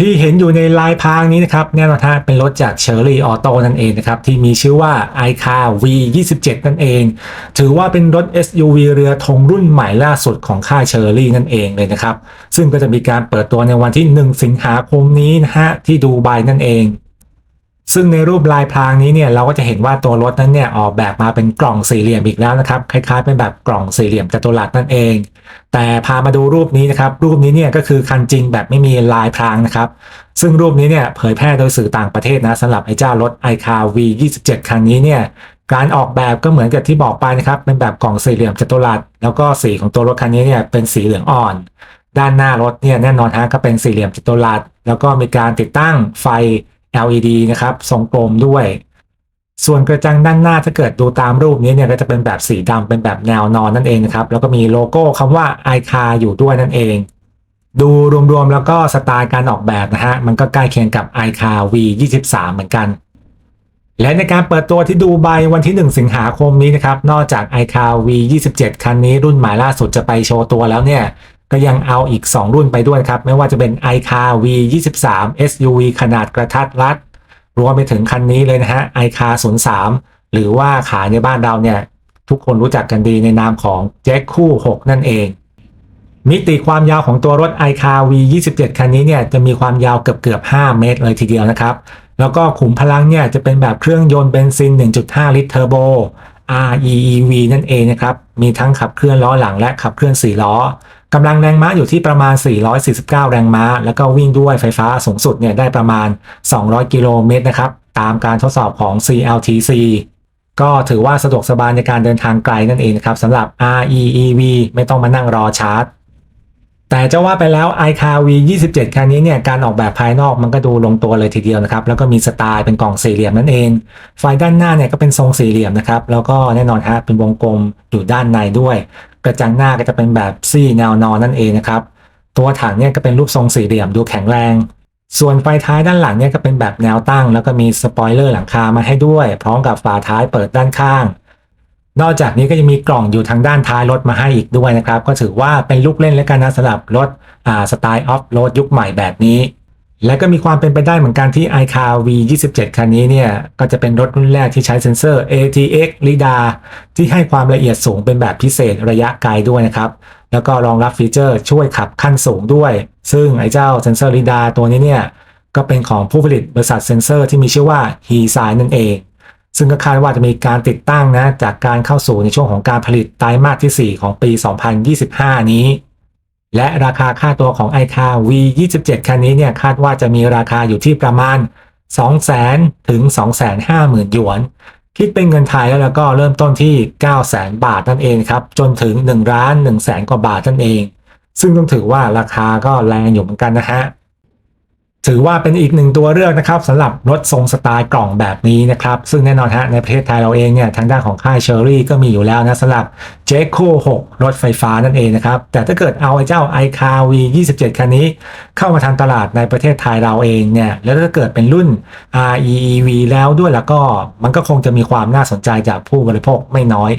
ที่เห็นอยู่ในลายพรางนี้นะครับแน่นอนฮะเป็นรถจากเชอร์รี่ออโต้นั่นเองนะครับที่มีชื่อว่า iCar V27 นั่นเอง ถือว่าเป็นรถ SUV เรือธงรุ่นใหม่ล่าสุดของค่ายเชอร์รี่นั่นเองเลยนะครับ ซึ่งก็จะมีการเปิดตัวในวันที่ 1 สิงหาคมนี้นะฮะที่ดูไบนั่นเอง ซึ่งในรูปลายพรางนี้เนี่ยเราก็จะเห็นว่าตัวรถนั้นเนี่ยออกแบบมาเป็นกล่องสี่เหลี่ยมอีกแล้วนะครับคล้ายๆเป็นแบบกล่องสี่เหลี่ยมจัตุรัสนั่นเอง แต่พามาดูรูปนี้นะครับรูปนี้เนี่ยก็คือคันจริงแบบไม่มีลายพรางนะครับซึ่งรูปนี้เนี่ยเผยแพร่โดยสื่อต่างประเทศนะสำหรับไอ้เจ้ารถ iCar V27 คันนี้เนี่ยการออกแบบก็เหมือนกับที่บอกไปนะครับเป็นแบบกล่องสี่เหลี่ยมจัตุรัสแล้วก็สีของตัวรถคันนี้เนี่ยเป็นสีเหลืองอ่อน ด้านหน้ารถเนี่ยแน่นอนฮะก็เป็นสี่เหลี่ยมจัตุรัสแล้วก็มีการติดตั้งไฟ LED นะครับทรงกลมด้วย ส่วนกระจังด้านหน้าถ้าเกิดดูตามรูปนี้เนี่ยก็จะเป็นแบบสีดำเป็นแบบแนวนอนนั่นเองนะครับแล้วก็มีโลโก้คำว่า iCar อยู่ด้วยนั่นเอง ดูรวมๆแล้วก็สไตล์การออกแบบนะฮะมันก็ใกล้เคียงกับ iCar V23 เหมือนกันและในการเปิดตัวที่ดูไบวันที่ 1 สิงหาคมนี้นะครับ นอกจาก iCar V27 คันนี้รุ่นใหม่ล่าสุดจะไปโชว์ตัวแล้วเนี่ย ก็ยังเอาอีก 2 รุ่นไปด้วยครับ ไม่ว่าจะเป็น iCar V23 SUV ขนาดกระทัดรัด รวมไปถึงคันนี้เลยนะฮะ iCar 03 หรือว่าขายในบ้านเราเนี่ย ทุกคนรู้จักกันดีในนามของแจ็คคู่ 6 นั่นเอง มิติความยาวของตัวรถ iCar V27 คันนี้เนี่ยจะมีความยาวเกือบเกือบ 5 เมตรเลยทีเดียวนะครับ แล้วก็ขุมพลังเนี่ยจะเป็นแบบเครื่องยนต์เบนซิน 1.5 ลิตรเทอร์โบ REEV นั่นเองนะครับ มีทั้งขับเคลื่อนล้อหลังและขับเคลื่อน4ล้อกำลังแรงม้าอยู่ที่ประมาณ 449 แรงม้า แล้วก็วิ่งด้วยไฟฟ้าสูงสุดเนี่ยได้ประมาณ 200 กิโลเมตรนะครับ ตามการทดสอบของ CLTC ก็ถือว่าสะดวกสบายในการเดินทางไกลนั่นเองนะครับสำหรับ REEV ไม่ต้องมานั่งรอชาร์จ แต่จะว่าไปแล้ว iCar V27 คันนี้เนี่ยการออกแบบภายนอกมันก็ดูลงตัวเลยทีเดียวนะครับ แล้วก็มีสไตล์เป็นกล่องสี่เหลี่ยมนั่นเอง ไฟด้านหน้าเนี่ยก็เป็นทรงสี่เหลี่ยมนะครับ แล้วก็แน่นอนฮะเป็นวงกลมอยู่ด้านในด้วย กระจังหน้าก็จะเป็นแบบซี่แนวนอนนั่นเองนะครับ ตัวถังเนี่ยก็เป็นรูปทรงสี่เหลี่ยมดูแข็งแรง ส่วนไฟท้ายด้านหลังเนี่ยก็เป็นแบบแนวตั้ง แล้วก็มีสปอยเลอร์หลังคามาให้ด้วย พร้อมกับฝาท้ายเปิดด้านข้าง นอกจากนี้ก็ยังมีกล่องอยู่ทางด้านท้ายรถมาให้อีกด้วยนะครับ ก็ถือว่าเป็นลูกเล่นและกันนะสำหรับรถสไตล์ออฟโรดยุคใหม่แบบนี้ และก็มีความเป็นไปได้เหมือนกันที่ iCar V27 คันนี้เนี่ยก็จะเป็นรถรุ่นแรกที่ใช้เซ็นเซอร์ ATX LiDAR ที่ให้ความละเอียดสูงเป็นแบบพิเศษระยะไกลด้วยนะครับ แล้วก็รองรับฟีเจอร์ช่วยขับขั้นสูงด้วย ซึ่งไอ้เจ้าเซ็นเซอร์ LiDAR ตัวนี้เนี่ยก็เป็นของผู้ผลิตบริษัทเซ็นเซอร์ที่มีชื่อว่า h e s i นั่นเอง ซึ่งก็คาดว่าจะมีการติดตั้งนะจากการเข้าสู่ในช่วงของการผลิตไตรมาสที่ 4 ของปี 2025 นี้ และราคาค่าตัวของ iCar V27 คันนี้เนี่ยคาดว่าจะมีราคาอยู่ที่ประมาณ 200,000 ถึง 250,000 หยวน คิดเป็นเงินไทยแล้วแล้วก็เริ่มต้นที่ 900,000 บาทนั่นเองครับ จนถึง1ล้าน1แสนกว่าบาทนั่นเอง ซึ่งต้องถือว่าราคาก็แรงอยู่เหมือนกันนะฮะ ถือว่าเป็นอีกหนึ่งตัวเลือกนะครับสำหรับรถทรงสไตล์กล่องแบบนี้นะครับ ซึ่งแน่นอนฮะในประเทศไทยเราเองเนี่ยทางด้านของค่ายเชอรี่ก็มีอยู่แล้วนะสำหรับ j e c o 6รถไฟฟ้านั่นเองนะครับ แต่ถ้าเกิดเอาไอ้เจ้า iCar V27 คันนี้ เข้ามาทางตลาดในประเทศไทยเราเองเนี่ยแล้วถ้าเกิดเป็นรุ่น REEV แล้วด้วยแล้วก็มันก็คงจะมีความน่าสนใจจากผู้บริโภคไม่น้อย